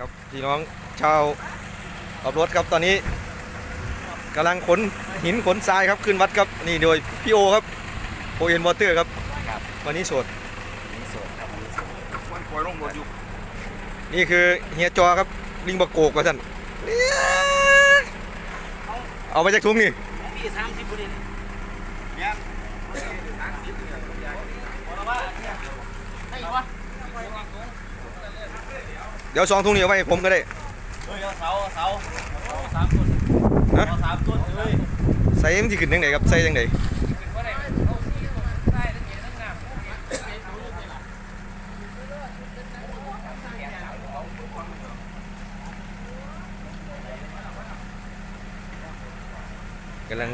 ครับพี่น้องชาวขับรถครับตอนนี้กำลังขนหินขนทรายครับขึ้นวัดครับนี่โดยพี่โอครับโอเอ็นวอเตอร์ครับครับวันนี้โสดนี่โสดครับนี่โสดวันปล่อยลงรถอยู่นี่คือเฮียจอครับลิงบะโกกว่าท่านเอาไปจากทุ่งนี่ พี่สามสิบคนเอง เนี่ย ให้วะ เดี๋ยวสองทุ่งนี้เอาไว้ให้ผมก็ได้ เฮ้ยเอาเสาเอาเสาเอาสามต้นฮะ เอาสามต้นเฮ้ยใส่มันที่ขึ้นยังไงครับใส่ยังไงกำลัง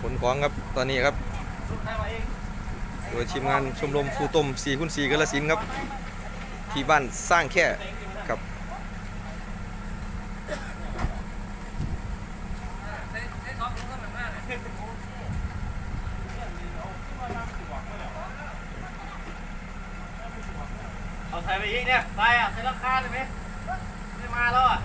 ขนของครับตอนนี้ครับ โดยทีมงานชมรมฟูต้ม4คูณ4กระสินครับ ที่บ้านสร้างแค่ครับเอาใส่ไปอีกเนี่ยใส่ะใส่ราคาเลยไหมไม่มาแล้วอะ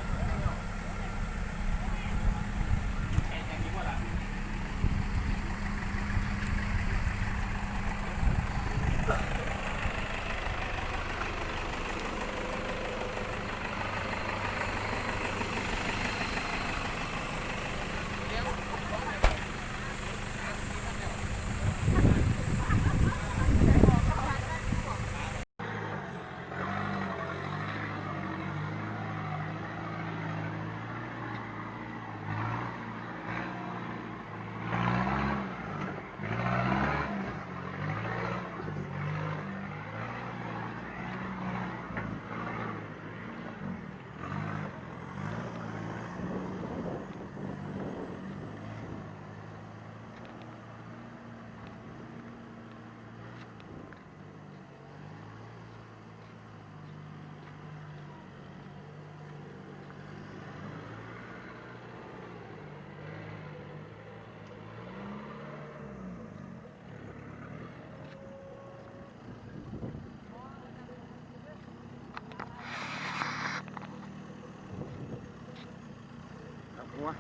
ครับ หัว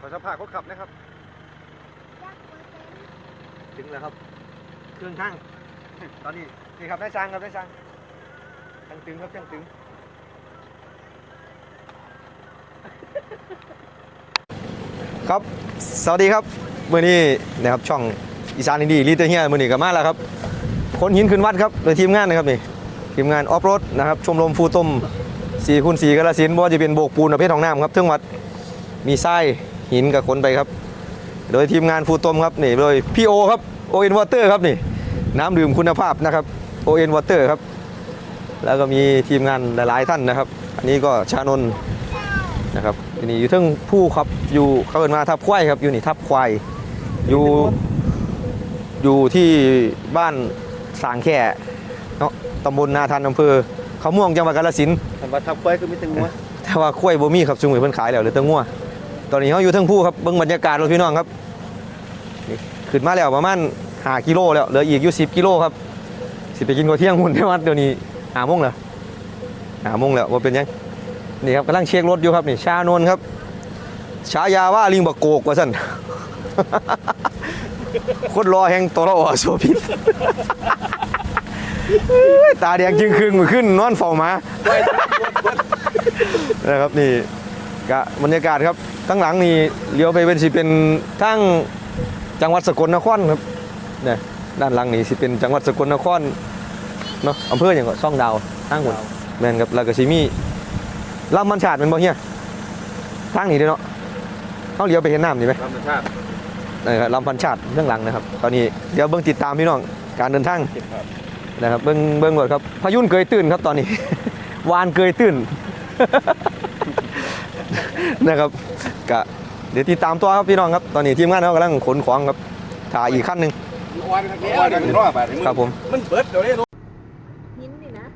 ขอสภาพเขาขับนะครับ ถึงแล้วครับ เครื่องช่าง ตอนนี้นี่ครับได้ช่างครับได้ช่างช่างตึงครับช่างตึง ครับ สวัสดีครับมื่อนี้นะครับช่องอีสานอินดีลีเตเฮียมื่อนี้ก็มาแล้วครับคนหินขึ้นวัดครับโดยทีมงานนะครับนี่ทีมงานออฟโรดนะครับชมรมฟูต้ม4คูณ4กระสินบ่ว่าจะเป็นโบกปูนประเภทของน้ำครับเทิงวัดมีทรายหินกับขนไปครับ โดยทีมงานฟูต้มครับนี่โดยพี่โอครับโอเอ็นวอเตอร์ครับนี่น้ำดื่มคุณภาพนะครับโอเอ็นวอเตอร์ครับแล้วก็มีทีมงานหลายๆท่านนะครับ อันนี้ก็ชานนนะครับ อันนี้อยู่เทั้งผู้ครับอยู่เขาเอินมาทับควายครับอยู่นี่ทับควายอยู่อยู่ที่บ้านสางแค่เนาะตำบลนาทันอำเภอเขาม่วงจังหวัดกาฬสินธุ์ทำบัตรทับควายคือมีแตังหัวแต่ว่าข้วยบ่มีครับซุมือเพิ่นขายแล้วเหลือแต่งัวตอนนี้เขาอยู่เทั้งผู้ครับเบิ่งบรรยากาศรถพี่น้องครับนี่ขึ้นมาแล้วประมาณ5กิโลแล้วเหลืออีกอยู่10กิโลครับสิไปกินข้าวเที่ยงหุ่นที่วัดเดี๋ยวนี้หาโมงแล้วหาโมงแล้วว่าเป็นยัง นี่ครับกำลังเช็ครถอยู่ครับนี่ชานนท์ครับฉายาว่าลิงบักโกกว่าซั่นคนรอแห่งตรอโซพิษตาแดงจึงครึ่งมือขึ้นนอนเฝ้าหมานะครับนี่กะบรรยากาศครับทั้งหลังนี่เลี้ยวไปเป็นสิเป็นทั้งจังหวัดสกลนครครับเนี่ยด้านหลังนี่สิเป็นจังหวัดสกลนครเนาะอำเภออย่างก็ซ่องดาวทั้งหมดแม่นครับแล้วก็สิมี ลำมันชาติเป็นบ่เฮียทางนี้เด้อเนาะเขาเลี้ยวไปเห็นน้ำนี่ไหมธรรมชาตินะครับลำพันชาติเรื่องหลังนะครับ ตอนนี้เดี๋ยวเบิ่งติดตามพี่น้องการเดินทางเก็บครับนะครับเบิ้งเบิ้งก่อนครับพายุนเกยตื่นครับตอนนี้ วานเกยตื่นนะครับกะเดี๋ยวติดตามตัวครับพี่น้องครับตอนนี้ทีมงานเรากำลังขนของครับถ่ายอีกขั้นหนึ่งวันกันแล้ววันกันรอบบาทครับผมมันเบิดเดี๋ยวนี้หินนี่นะ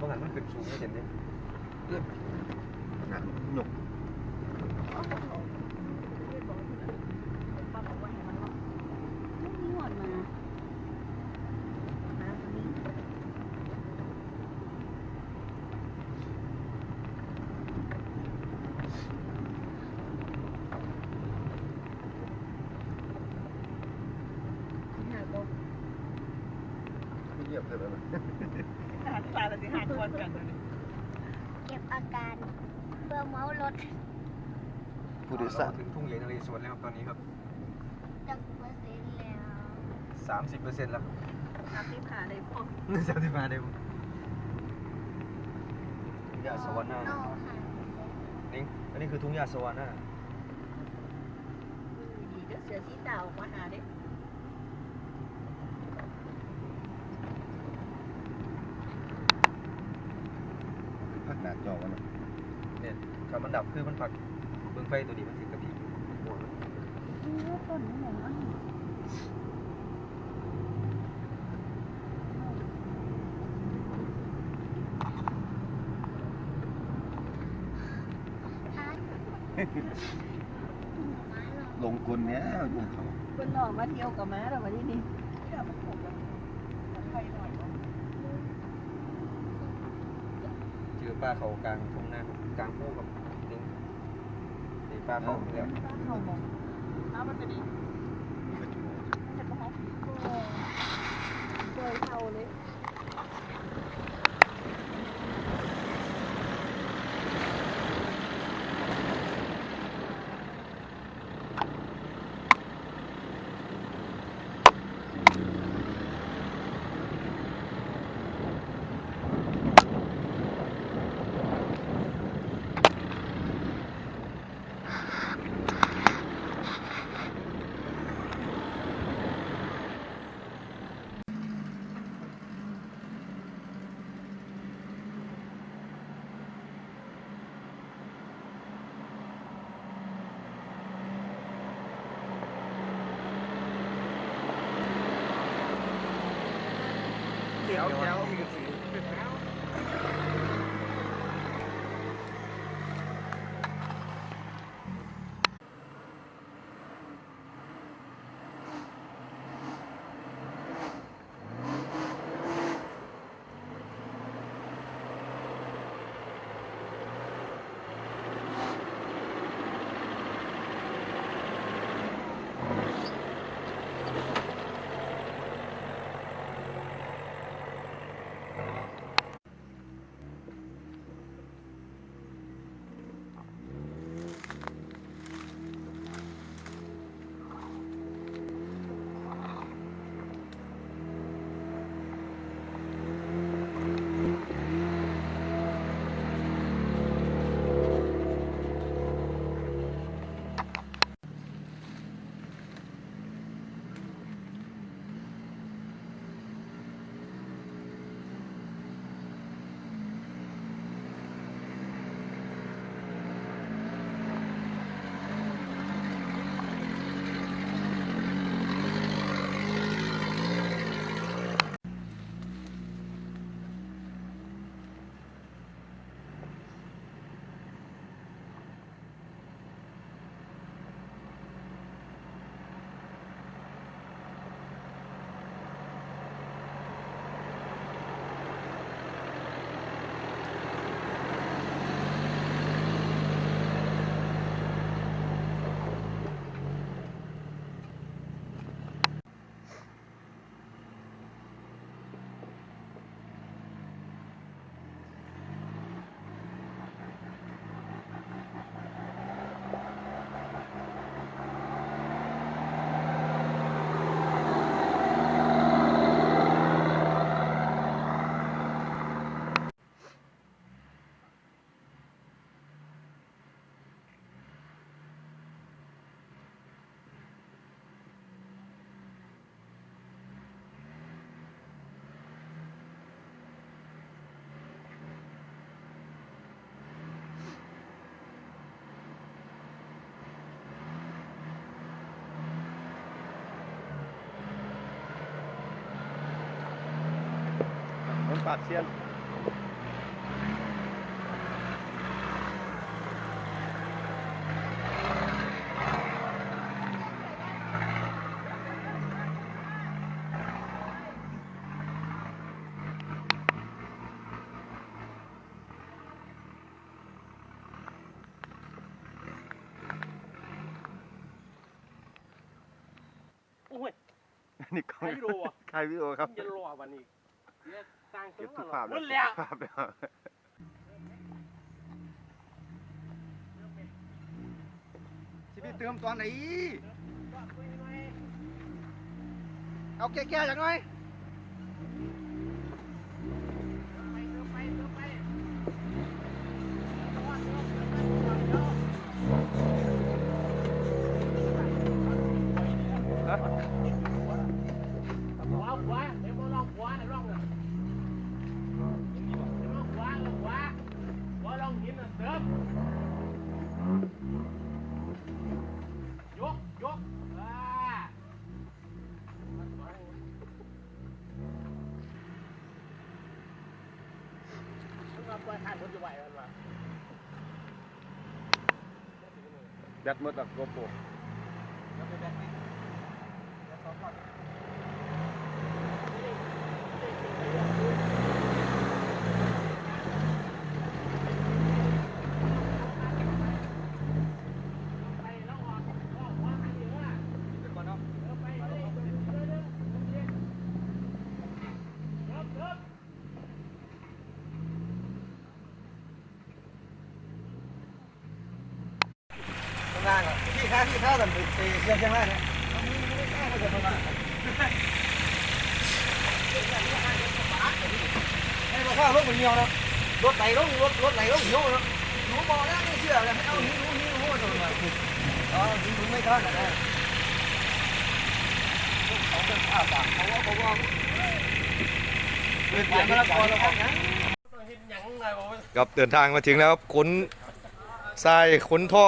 บางหันมันขึ้นสูงไม่เห็นดิหย ก ไม่มีหอดมาน้ำตรงนี้ เยียบเลยนะ เก็บอาการ เพื่อเมารถผู้โดยสาร ถึงทุ่งใหญ่นเรศวรแล้วครับตอนนี้ครับจักเปอร์เซ็นต์แล้วสามสิบเปอร์เซ็นต์แล้วน้ำที่ผ่าเลยพวกสามสิบมาได้ผมทุ่งหญ้าสวรรค์หน้าโน่ค่ะนี่อันนี้คือทุ่งหญ้าสวรรค์หน้าดีเดี๋ยวเสือสีดาวมาหาเด้พักหน้าจอกัน เนี่ยถ้ามันดับคือมันผักเบื้องไฟตัวนี้มันติดกระพริบต้นนี่ไหนวะลงกลเนี้ยลงเขา คนหล่อมาเที่ยวกับม้าเราวันนี้นี่เที่ยวมาถูกกันใครหน่อย เจอ ปลาเขากลางทุ่งนากลางคู่กับนี่นี่ปลาเขาแล้วเข้ามองน้ำมันจะดีเห็นปะคะโอ้โดยเท่าเลย ปากเซียนโอ้ยนี่กล้องใครวิดีโออะ ใครวิดีโอครับจะรอวันนี้เดี๋ยวสร้าง เก็บตัทุวกภาพหมดแล้วภาพแล้วสิพี่เติมตอนไหน เอาแก่ๆจากหน่อย ว่าทานคนจะไหวมันมา ยัดมือตักโกโปร ที่ข้าพี่ข้าแบบไปเชียงเชียงรายเนี่ยให้มาข้าวรถมันเหี่ยวนะรถไหลรถรถรถไหลรถเหี่ยวนะหนูบอกแล้วไม่เชื่อเลยให้เอาหินหนูหินหนูมาตรงนั้นอ๋อหินหนูไม่ทันนะเขาเป็นข้าวปากเขาว่าเขาว่าเดินทางมาแล้วก่อแล้วครับนะเห็นหยังไงบอกว่าครับเดินทางมาถึงแล้วครับขนทรายขนท่อ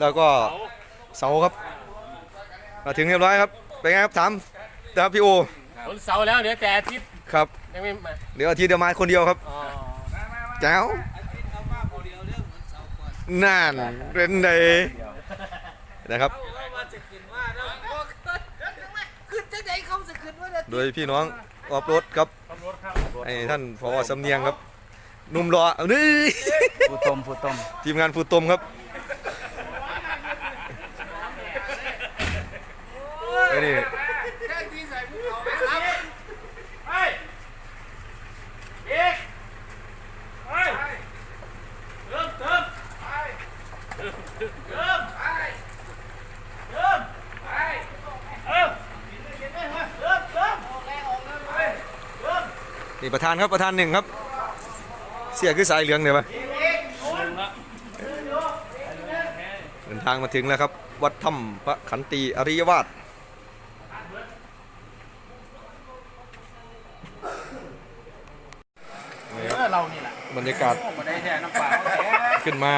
แล้วก็ เสาครับมาถึงเรียบร้อยครับเป็นไงครับถามนะครับพี่โอวันเสาร์แล้วเดี๋ยวแต่อาทิตย์ครับยังไม่มาเดี๋ยวอาทิตย์เดียวมาคนเดียวครับอ๋อแจ๋วนั่นเป็นไงนะครับโดยพี่น้องออฟรถครับไอ้ท่านพอสำเนียงครับหนุ่มรอเอานี่ผู้ต้มผู้ต้มทีมงานฟูตมครับ ไที่ปเตินี่ประธานครับประธานหนึ่งครับ เสียคือสายเหลืองเดี๋ยวมาเดินทางมาถึงแล้วครับ วัดถ้ำพระขันตีอริยวาส บรรยากาศมาได้แท้น้ำปลาแท้ขึ้นมา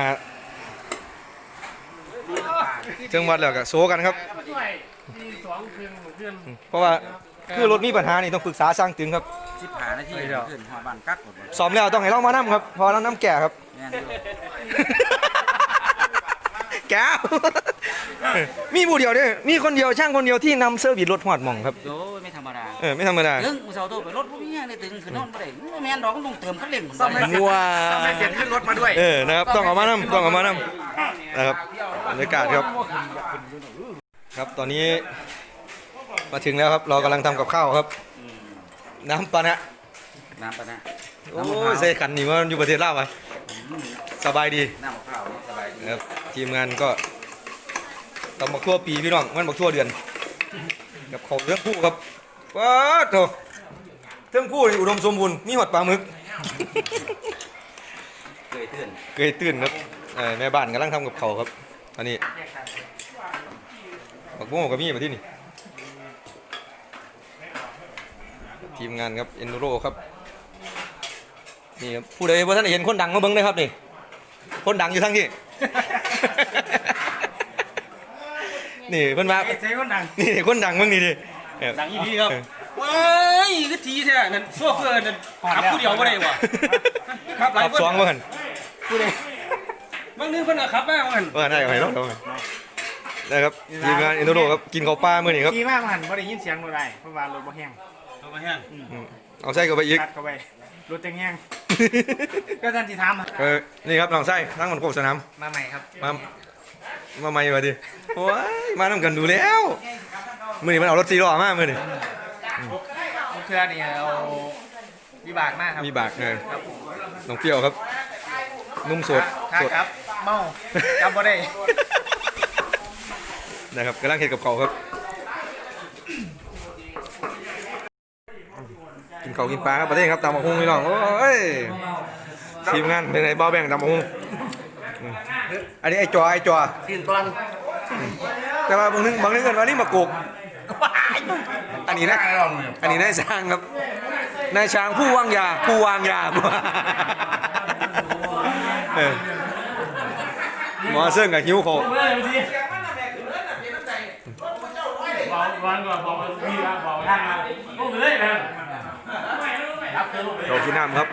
ถึงวัดแล้วก็โซกันครับด้วยที่สองคืนคืนเพราะว่าคือรถมีปัญหานี่ต้องปรึกษาช่างตึงครับสิบหานาทีขึ้นหัวบ้านกักหมดเลยซ้อมแล้วต้องให้เรามานํครับเพอเราน้ำแก่ครับ แม่นอยู่แก้วมีผู้เดียวเนี่ยมีคนเดียวช่างคนเดียวที่นำเซอร์วิสรถหอดหม่องครับ โอ้ยไม่ธรรมดาเออไม่ธรรมดาถึงมือเสาโตไปรถพวกนี้ในถึงคือนอนไม่ได้แม่นดอกมันต้องเติมคันเร่งว้าไม่เสร็จขึ้นรถมาด้วย เออนะครับต้องเอามานํต้องเอามานํนะครับบรรยากาศครับ ครับตอนนี้มาถึงแล้วครับเรากำลังทำกับข้าวครับ น้ำปานะน้ำปะนะโอ้ยใส่ขันนี่มันอยู่ประเทศลาวอะสบายดี น้ำมะ นะครับทีมงานก็ตำบักทั่วปีพี่น้องมันบักทั่วเดือนกับเขาวเรื่องคู่ครับว้าโถเรื่องคู่นี่อุดมสมบูรณ์มีหอดปลาหมึกเคยเตือนเกยตื่นครับเอ่อแม่บ้านกำลังทำกับเขาวครับอันนี้บักโม่กับมีมาที่นี่ทีมงานครับเอ็นโรครับนี่ครับผู้ใดว่าท่านได้เห็นคนดังมาเบิ้งเลยครับนี่คนดังอยู่ทั้งที่ นี่เพิ่นมาใช้คนดังนี่คนดังเบิ้งนี่ดิดังอีดีครับเออว้ายก็ทีแท้นั่นโซเฟอร์นั่นขับผู้เดียวบ่ได้วะขับหลายขับคนสองเมื่อกันผู้ใดบางนึงเพิ่นก็ขับมาเหมือนกันเมื่อกันได้ไหมน้องน้องนะครับทีมงานอินโดโดครับกินข้าวปลาเมื่อนี้ครับขี่มากหันไม่ได้ยินเสียงบ่ได้เพราะว่ารถบ่แห้งเอามาแห้งอืมเอาใส่เข้าไปอีกตัดเข้าไปรถจังแห้ง ก็ท่านที่ถามเออนี่ครับน้องไส้ทั้งมันโคกสนาม มาใหม่ครับมา มาใหม่มาดิโอ้ยมาทำกันดูแล้วมื่อนี้มันเอารถซีล้อมามื่อนี้เพื่อนนี่เอาวิบากมากครับมีบากเลยน้องเปรี้ยวครับ นุ่มสดครับสดครับเมาจำบ่ได้นะครับกำลังเห็ดกับเขาวครับ กินเขาวกินปลาครับประเทศครับตำบักฮุงพี่น้องโอ้ยทีมงานเป็นไงบ้าแบ่งตำบักฮุงอืมอันนี้ไอ้จอไอ้จอสิ้นตอนแต่ว่าบางนึงบางนึงกันว่านี่มากกอันนี้นะอันนี้นายช้างครับนายช้างผู้วางยาผู้วางยาเออหมอเสื่องกับหิวโคกวันก่อนบอกมีแล้วบอกท่านมาโอ้เลยนะ เรากินน้ำครับ